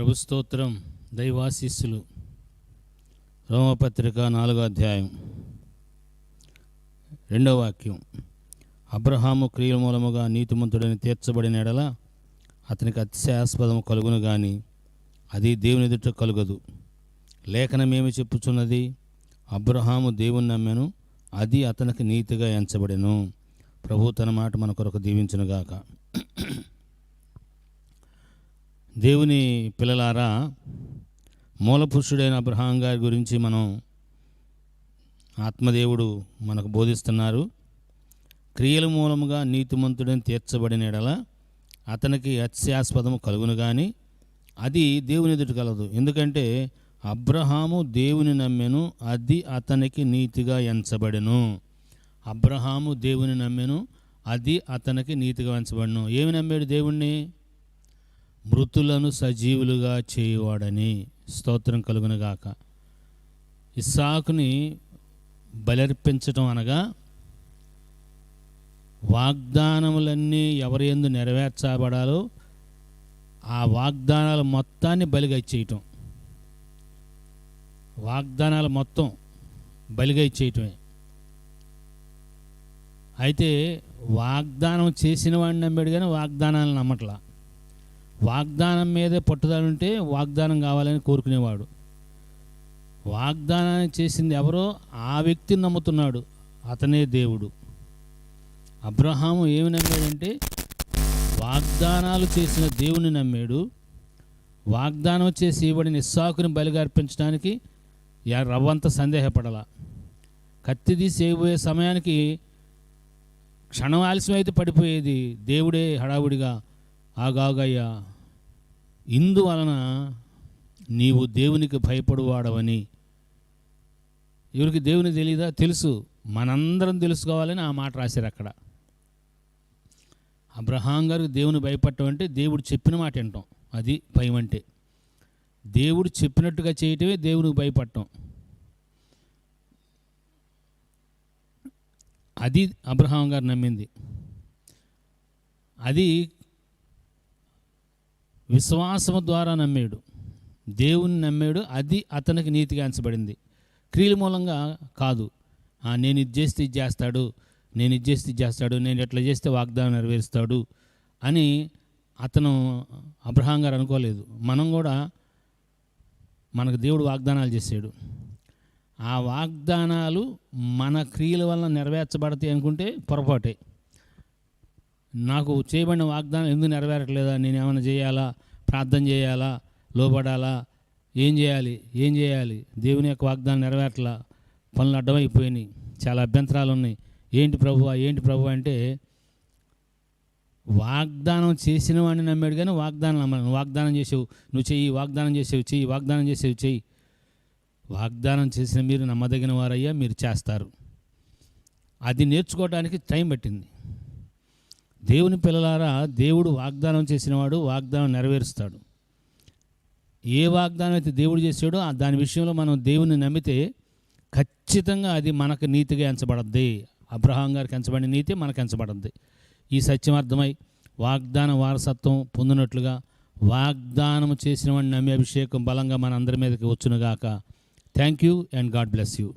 ప్రభు స్తోత్రం దైవాశీస్సులు. రోమపత్రిక నాలుగో అధ్యాయం. రెండవ వాక్యం. అబ్రహాము క్రియల మూలముగా నీతిమంతుడని తీర్చబడిన ఎడల అతనికి అతిశయాస్పదము కలుగును కానీ అది దేవుని ఎదుట కలుగదు. లేఖనమేమి చెప్పుచున్నది? అబ్రహాము దేవుని నమ్మెను అది అతనికి నీతిగా ఎంచబడెను. ప్రభు తన మాట మన కొరకు దీవించునుగాక. దేవుని పిల్లలారా మూలపురుషుడైన అబ్రహాం గారి గురించి మనం ఆత్మదేవుడు మనకు బోధిస్తున్నారు. క్రియల మూలముగా నీతిమంతుడని తీర్చబడిన ఎడల అతనికి అత్యాస్పదము కలుగును కానీ అది దేవుని ఎదుట కలదు. ఎందుకంటే అబ్రహాము దేవుని నమ్మెను అది అతనికి నీతిగా ఎంచబడెను. అబ్రహాము దేవుని నమ్మెను అది అతనికి నీతిగా ఎంచబడను. ఏమి నమ్మాడు దేవుణ్ణి? మృతులను సజీవులుగా చేయువాడని స్తోత్రం కలుగునగాక. ఇస్సాకుని బలర్పించటం అనగా వాగ్దానములన్నీ ఎవరి ఎందు నెరవేర్చబడాలో ఆ వాగ్దానాల మొత్తాన్ని బలిగా ఇచ్చేయటం వాగ్దానాల మొత్తం బలిగా ఇచ్చేయటమే అయితే వాగ్దానం చేసిన వాడిని నమ్మాడు కానీ వాగ్దానాలను నమ్మట్లా. వాగ్దానం మీదే పట్టుదల ఉంటే వాగ్దానం కావాలని కోరుకునేవాడు. వాగ్దానాన్ని చేసింది ఎవరో ఆ వ్యక్తిని నమ్ముతున్నాడు. అతనే దేవుడు. అబ్రహాము ఏమి నమ్మాడంటే వాగ్దానాలు చేసిన దేవుని నమ్మాడు. వాగ్దానం చేసి ఇవ్వడిన ఇస్సాకుని బలిగా అర్పించడానికి రవ్వంత సందేహపడాల. కత్తి తీసి చేయబోయే సమయానికి క్షణం ఆలస్యం అయితే పడిపోయేది దేవుడే హడావుడిగా ఆగాగయ్యా ఇందువలన నీవు దేవునికి భయపడువాడవని. ఎవరికి దేవుని తెలియదా తెలుసు. మనందరం తెలుసుకోవాలని ఆ మాట రాశారు అక్కడ. అబ్రహాం గారికి దేవుని భయపడటం అంటే దేవుడు చెప్పిన మాట వింటాం. అది భయం అంటే. దేవుడు చెప్పినట్టుగా చేయటమే దేవునికి భయపడటం. అది అబ్రహాం గారు నమ్మింది. అది విశ్వాసము ద్వారా నమ్మాడు. దేవుని నమ్మాడు. అది అతనికి నీతిగా అంచబడింది. క్రియల మూలంగా కాదు. "ఆ, నేను ఇది చేస్తే ఇది చేస్తాడు. నేను ఇది చేస్తే ఇది చేస్తాడు. నేను ఎట్లా చేస్తే వాగ్దానం నెరవేరుస్తాడు అని అతను అబ్రహాం గారు అనుకోలేదు. మనం కూడా మనకు దేవుడు వాగ్దానాలు చేశాడు. ఆ వాగ్దానాలు మన క్రియల వల్ల నెరవేర్చబడతాయి అనుకుంటే పొరపాటే. నాకు చేయబడిన వాగ్దానం ఎందుకు నెరవేరట్లేదా? నేను ఏమైనా చేయాలా? ప్రార్థన చేయాలా? లోబడాలా? ఏం చేయాలి? ఏం చేయాలి? దేవుని యొక్క వాగ్దానం నెరవేరట్లా? పనులు అడ్డమైపోయినాయి. చాలా అభ్యంతరాలు ఉన్నాయి. ఏంటి ప్రభు? ఏంటి ప్రభు అంటే వాగ్దానం చేసిన వాడిని నమ్మాడు కానీ వాగ్దానం నమ్మను నువ్వు వాగ్దానం చేసావు. నువ్వు చెయ్యి. వాగ్దానం చేసేవి. చెయ్యి. వాగ్దానం చేసేవి. చెయ్యి. వాగ్దానం చేసిన మీరు నమ్మదగిన వారయ్యా మీరు చేస్తారు. అది నేర్చుకోవడానికి టైం పట్టింది. దేవుని పిల్లలారా దేవుడు వాగ్దానం చేసినవాడు వాగ్దానం నెరవేరుస్తాడు. ఏ వాగ్దానం అయితే దేవుడు చేసాడో ఆ దాని విషయంలో మనం దేవుని నమ్మితే ఖచ్చితంగా అది మనకు నీతిగా ఎంచబడద్ది. అబ్రహాం గారికి ఎంచబడిన నీతి మనకు ఎంచబడద్ది. ఈ సత్యం అర్థమై వాగ్దాన వారసత్వం పొందినట్లుగా వాగ్దానం చేసిన వాడిని నమ్మే అభిషేకం బలంగా మన అందరి మీదకి వచ్చునుగాక. Thank you and god bless you